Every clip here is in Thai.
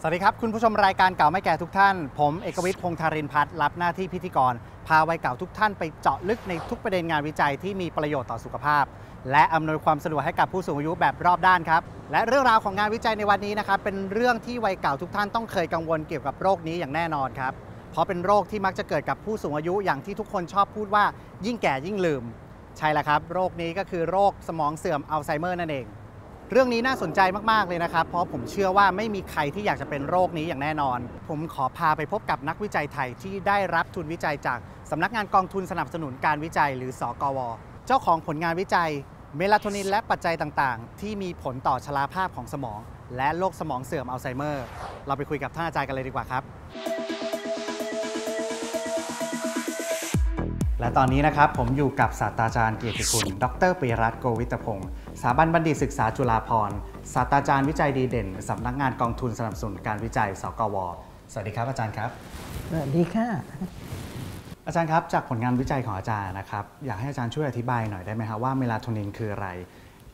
สวัสดีครับ คุณผู้ชมรายการเก่าไม่แก่ทุกท่าน ผมเอกวิทย์พงษ์ธารินพัฒน์รับหน้าที่พิธีกร พาวัยเก่าทุกท่านไปเจาะลึกในทุกประเด็นงานวิจัยที่มีประโยชน์ต่อสุขภาพ และอำนวยความสะดวกให้กับผู้สูงอายุแบบรอบด้านครับ และเรื่องราวของงานวิจัยในวันนี้นะครับเป็นเรื่องที่วัยเก่าทุกท่านต้องเคยกังวลเกี่ยวกับโรคนี้อย่างแน่นอนครับเพราะเป็นโรคที่มักจะเกิดกับผู้สูงอายุอย่างที่ทุกคนชอบพูดว่ายิ่งแก่ยิ่งลืม ใช่แล้วครับ โรคนี้ก็คือโรคสมองเสื่อมอัลไซเมอร์นั่นเอง เรื่องนี้น่าสนใจมาก ๆ เลยนะครับ เพราะผมเชื่อว่าไม่มีใครที่อยากจะเป็นโรคนี้อย่างแน่นอน ผมขอพาไปพบกับนักวิจัยไทยที่ได้รับทุนวิจัยจากสำนักงานกองทุนสนับสนุนการวิจัย หรือสกว เจ้าของผลงานวิจัย เมลาโทนินและปัจจัยต่างๆ ที่มีผลต่อชราภาพของสมอง และโรคสมองเสื่อมอัลไซเมอร์ เราไปคุยกับท่านอาจารย์กันเลยดีกว่าครับ และตอนนี้นะครับผมอยู่กับศาสตราจารย์เกียรติคุณ ดรปิยรัตน์โกวิตพงศ์สถาบันบัณฑิตศึกษาจุฬาภรณ์ศาสตราจารย์วิจัยดีเด่นสำนักงานกองทุนสนับสนุนการวิจัย สกว สวัสดีครับอาจารย์ครับ สวัสดีค่ะ อาจารย์ครับจากผลงานวิจัยของอาจารย์นะครับ อยากให้อาจารย์ช่วยอธิบายหน่อยได้ไหมครับว่าเมลาโทนินคืออะไร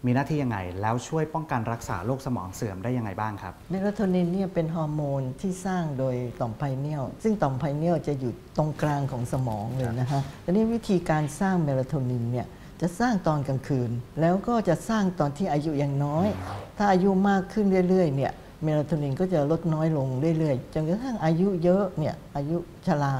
มีหน้าที่ยังไง แล้วช่วยป้องกันรักษาโรคสมองเสื่อมได้ยังไงบ้างครับเมลาโทนินเนี่ยเป็นฮอร์โมนที่สร้างโดยต่อมไพเนียลซึ่งต่อมไพเนียลจะอยู่ตรงกลางของสมองเลยนะคะทีนี้วิธีการสร้างเมลาโทนินเนี่ยจะสร้างตอนกลางคืน แล้วก็จะสร้างตอนที่อายุยังน้อย ถ้าอายุมากขึ้นเรื่อยๆเนี่ยเมลาโทนินก็จะลดน้อยลงเรื่อยๆ จนกระทั่งอายุเยอะเนี่ยอายุชรา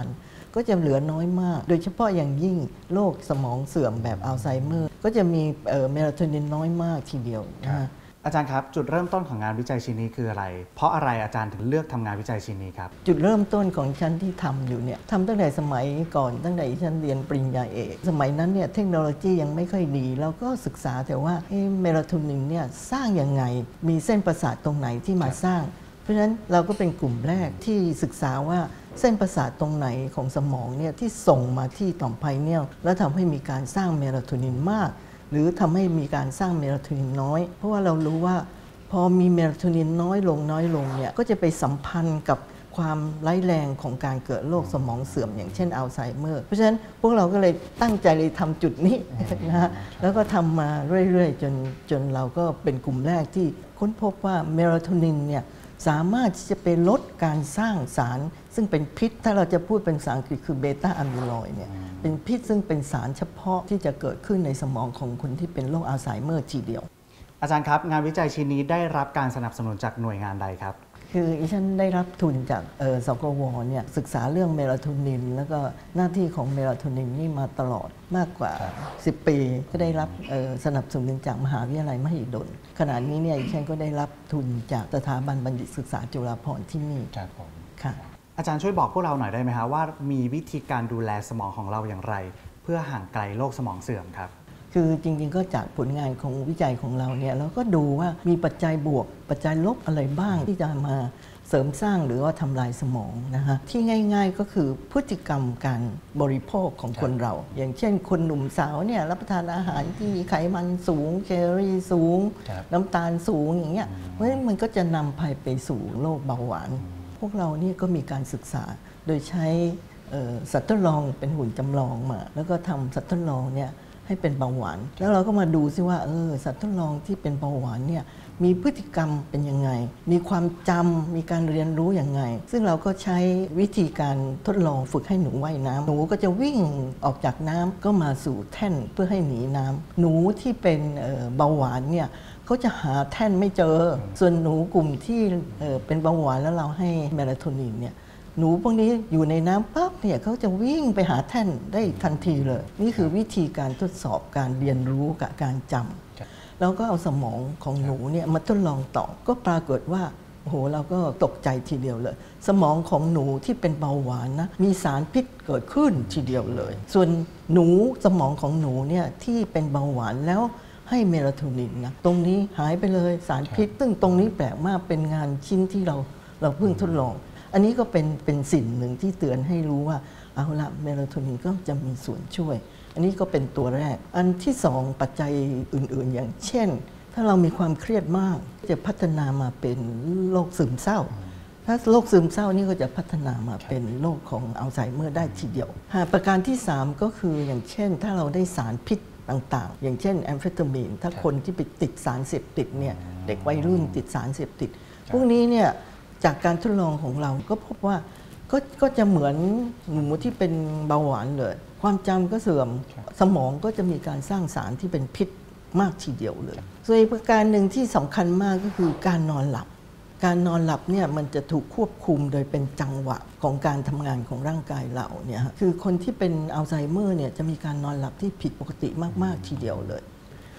ก็จะเหลือน้อยมาก โดยเฉพาะอย่างยิ่งโรคสมองเสื่อมแบบอัลไซเมอร์ ก็จะมีเอ่อเมลาโทนินน้อยมากทีเดียวนะฮะอาจารย์ครับ จุดเริ่มต้นของงานวิจัยชิ้นนี้คืออะไร เพราะอะไรอาจารย์ถึงเลือกทำงานวิจัยชิ้นนี้ครับ จุดเริ่มต้นของฉันที่ทำอยู่เนี่ยทำตั้งแต่สมัยก่อนตั้งแต่ฉันเรียนปริญญาเอกสมัยนั้นเนี่ยเทคโนโลยียังไม่ค่อยดี เราก็ศึกษาแต่ว่าเอ๊ะเมลาโทนินเนี่ยสร้างยังไง มีเส้นประสาทตรงไหนที่มาสร้าง เพราะฉะนั้นเราก็เป็นกลุ่มแรกที่ศึกษาว่า เส้นประสาทตรงไหนของสมองเนี่ยที่ส่งมาที่ต่อมไพเนียลแล้วทำให้มีการสร้างเมลาโทนินมาก หรือทำให้มีการสร้างเมลาโทนินน้อย เพราะว่าเรารู้ว่า พอมีเมลาโทนินน้อยลงน้อยลงเนี่ยก็จะไปสัมพันธ์กับความร้ายแรงของการเกิดโรคสมองเสื่อมอย่างเช่นอัลไซเมอร์ เพราะฉะนั้นพวกเราก็เลยตั้งใจเลยทำจุดนี้นะฮะแล้วก็ทำมาเรื่อย ๆ จนจนเราก็เป็นกลุ่มแรกที่ค้นพบว่าเมลาโทนินเนี่ย สามารถที่จะไปลดการสร้างสาร ซึ่งเป็นพิษ ถ้าเราจะพูดเป็นภาษาอังกฤษคือเบต้าอะมิลอยด์เนี่ยเป็นพิษซึ่งเป็นสารเฉพาะที่จะเกิดขึ้นในสมองของคนที่เป็นโรคอัลไซเมอร์ทีเดียว อาจารย์ครับ งานวิจัยชิ้นนี้ได้รับการสนับสนุนจากหน่วยงานใดครับ คืออีฉันได้รับทุนจากเอ่อสกวเนี่ยศึกษาเรื่องเมลาโทนิน แล้วก็หน้าที่ของเมลาโทนินนี่มาตลอดมากกว่า 10 ปี ก็ได้รับเอ่อสนับสนุนจากมหาวิทยาลัยมหิดลขณะนี้เนี่ยอีฉันก็ได้รับทุนจากสถาบันบัณฑิตศึกษาจุฬาภรณ์ที่นี่ครับผมค่ะอาจารย์ช่วยบอกพวกเราหน่อยได้ไหมครับว่ามีวิธีการดูแลสมองของเราอย่างไร เพื่อห่างไกลโรคสมองเสื่อมครับ คือจริงๆ ก็จากผลงานของวิจัยของเราเนี่ยเราก็ดูว่ามีปัจจัยบวก ปัจจัยลบอะไรบ้างที่จะมาเสริมสร้างหรือว่าทำลายสมองนะฮะที่ง่าย ๆก็คือพฤติกรรมการบริโภคของคนเรา อย่างเช่น คนหนุ่มสาวเนี่ยรับประทานอาหารที่มีไขมันสูงแคลอรี่สูงครับน้ำตาลสูงอย่างเงี้ยเพราะฉะนั้นมันก็จะนำภัยไปสู่โรคเบาหวาน พวกเรานี่ก็มีการศึกษาโดยใช้เอ่อสัตว์ทดลองเป็นหุ่นจำลองมา แล้วก็ทำสัตว์ทดลองเนี่ย ให้เป็นเบาหวาน แล้วเราก็มาดูซิว่าเออสัตว์ทดลองที่เป็นเบาหวานเนี่ยมีพฤติกรรมเป็นยังไง มีความจำมีการเรียนรู้อย่างไง ซึ่งเราก็ใช้วิธีการทดลองฝึกให้หนูว่ายน้ำหนูก็จะวิ่งออกจากน้ำก็มาสู่แท่นเพื่อให้หนีน้ำหนูที่เป็นเบาหวานเนี่ยเขาจะหาแท่นไม่เจอ ส่วนหนูกลุ่มที่เเป็นเบาหวานแล้วเราให้เมลาโทนินเนี่ย หนูพวกนี้อยู่ในน้ำปั๊บเนี่ยเขาจะวิ่งไปหาแท่นได้ทันทีเลย นี่คือวิธีการทดสอบการเรียนรู้กับการจำครับเราก็เอาสมองของหนูเนี่ยมาทดลองต่อก็ปรากฏว่าโอ้โหเราก็ตกใจทีเดียวเลย สมองของหนูที่เป็นเบาหวานนะมีสารพิษเกิดขึ้นทีเดียวเลย ส่วนหนูสมองของหนูเนี่ยที่เป็นเบาหวานแล้วให้เมลาโทนินนะตรงนี้หายไปเลยสารพิษ ซึ่งตรงนี้แปลกมากเป็นงานชิ้นที่เราเราเพิ่งทดลอง อันนี้ก็เป็นเป็นสิ่งหนึ่งที่เตือนให้รู้ว่าเอาละเมลาโทนินก็จะมีส่วนช่วย อันนี้ก็เป็นตัวแรก อันที่สองปัจจัยอื่นๆ อย่างเช่น ถ้าเรามีความเครียดมากจะพัฒนามาเป็นโรคซึมเศร้า ถ้าโรคซึมเศร้านี่ก็จะพัฒนามาเป็นโรคของอัลไซเมอร์ได้ทีเดียว ประการที่ 3 ก็คืออย่างเช่น ถ้าเราได้สารพิษต่างๆ อย่างเช่นแอมเฟตามีน ถ้าคนที่ไปติดสารเสพติดเนี่ยเด็กวัยรุ่นติดสารเสพติด พวกนี้เนี่ย จากการทดลองของเราก็พบว่าก็ก็จะเหมือนหมูที่เป็นเบาหวานเลย ความจำก็เสื่อมสมองก็จะมีการสร้างสารที่เป็นพิษมากทีเดียวเลย ส่วนอีกประการหนึ่งที่สำคัญมากก็คือการนอนหลับ การนอนหลับเนี่ยมันจะถูกควบคุมโดยเป็นจังหวะของการทำงานของร่างกายเราเนี่ยฮะคือคนที่เป็นอัลไซเมอร์เนี่ยจะมีการนอนหลับที่ผิดปกติมากๆทีเดียวเลย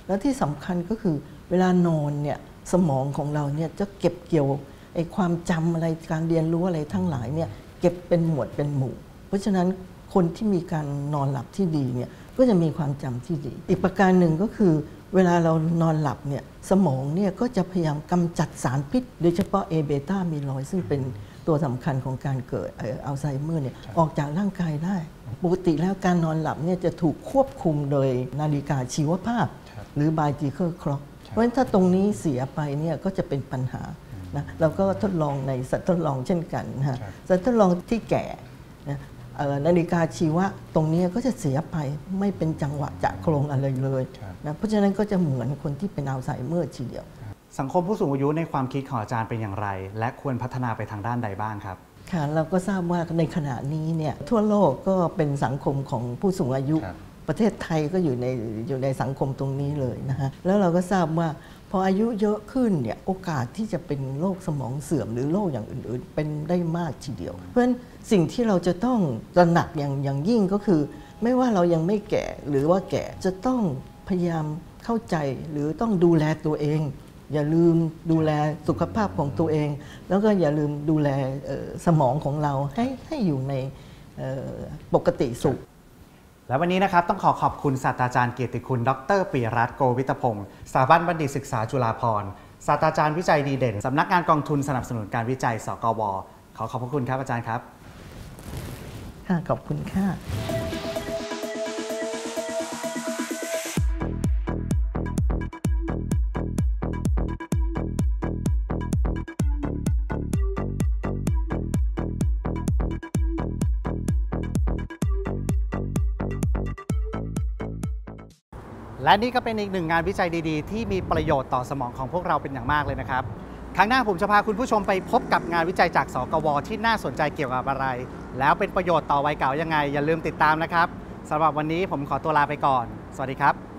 แล้วที่สำคัญก็คือเวลานอนเนี่ยสมองของเราเนี่ยจะเก็บเกี่ยว ไอ้ความจำอะไรการเรียนรู้อะไรทั้งหลายเนี่ยเก็บเป็นหมวดเป็นหมู่ เพราะฉะนั้นคนที่มีการนอนหลับที่ดีเนี่ยก็จะมีความจำที่ดี อีกประการหนึ่งก็คือ เวลาเรานอนหลับเนี่ยสมองเนี่ยก็จะพยายามกำจัดสารพิษ โดยเฉพาะเอเบต้ามีรอยด์ซึ่งเป็นตัวสำคัญของการเกิดเอ่ออัลไซเมอร์เนี่ยออกจากร่างกายได้ ปกติแล้วการนอนหลับเนี่ยจะถูกควบคุมโดยนาฬิกาชีวภาพ หรือ biological clock เพราะฉะนั้นถ้าตรงนี้เสียไปเนี่ยก็จะเป็นปัญหา นะเราก็ทดลองในสัตว์ทดลองเช่นกันนะฮะสัตว์ทดลองที่แก่นะเอ่อนาฬิกาชีวะตรงนี้ก็จะเสียไปไม่เป็นจังหวะจะโครงอะไรเลยนะเพราะฉะนั้นก็จะเหมือนคนที่เป็นอัลไซเมอร์ทีเดียว สังคมผู้สูงอายุในความคิดของอาจารย์เป็นอย่างไร และควรพัฒนาไปทางด้านใดบ้างครับค่ะเราก็ทราบว่าในขณะนี้เนี่ยทั่วโลกก็เป็นสังคมของผู้สูงอายุครับประเทศไทยก็อยู่ในอยู่ในสังคมตรงนี้เลยนะฮะแล้วเราก็ทราบว่า พออายุเยอะขึ้นเนี่ยโอกาสที่จะเป็นโรคสมองเสื่อมหรือโรคอย่างอื่นๆ เป็นได้มากทีเดียว เพราะฉะนั้นสิ่งที่เราจะต้องตระหนักอย่างอย่างยิ่งก็คือ ไม่ว่าเรายังไม่แก่หรือว่าแก่จะต้องพยายามเข้าใจหรือต้องดูแลตัวเอง อย่าลืมดูแลสุขภาพของตัวเอง แล้วก็อย่าลืมดูแลสมองของเราให้ให้อยู่ในปกติสุข และวันนี้นะครับต้องขอขอบคุณศาสตราจารย์เกียรติคุณ ดรปิยรัตน์โกวิตพงศ์สถาบันบัณฑิตศึกษาจุฬาภรณ์ศาสตราจารย์วิจัยดีเด่น สำนักงานกองทุนสนับสนุนการวิจัย สกว ขอขอบพระคุณครับอาจารย์ครับ ค่ะ ขอบคุณค่ะ และนี่ก็เป็นอีกหนึ่งงานวิจัยดีๆ ที่มีประโยชน์ต่อสมองของพวกเราเป็นอย่างมากเลยนะครับครั้งหน้าผมจะพาคุณผู้ชมไปพบกับงานวิจัยจากสกว ที่น่าสนใจเกี่ยวกับอะไร แล้วเป็นประโยชน์ต่อวัยเก่ายังไง อย่าลืมติดตามนะครับสำหรับวันนี้ผมขอตัวลาไปก่อน สวัสดีครับ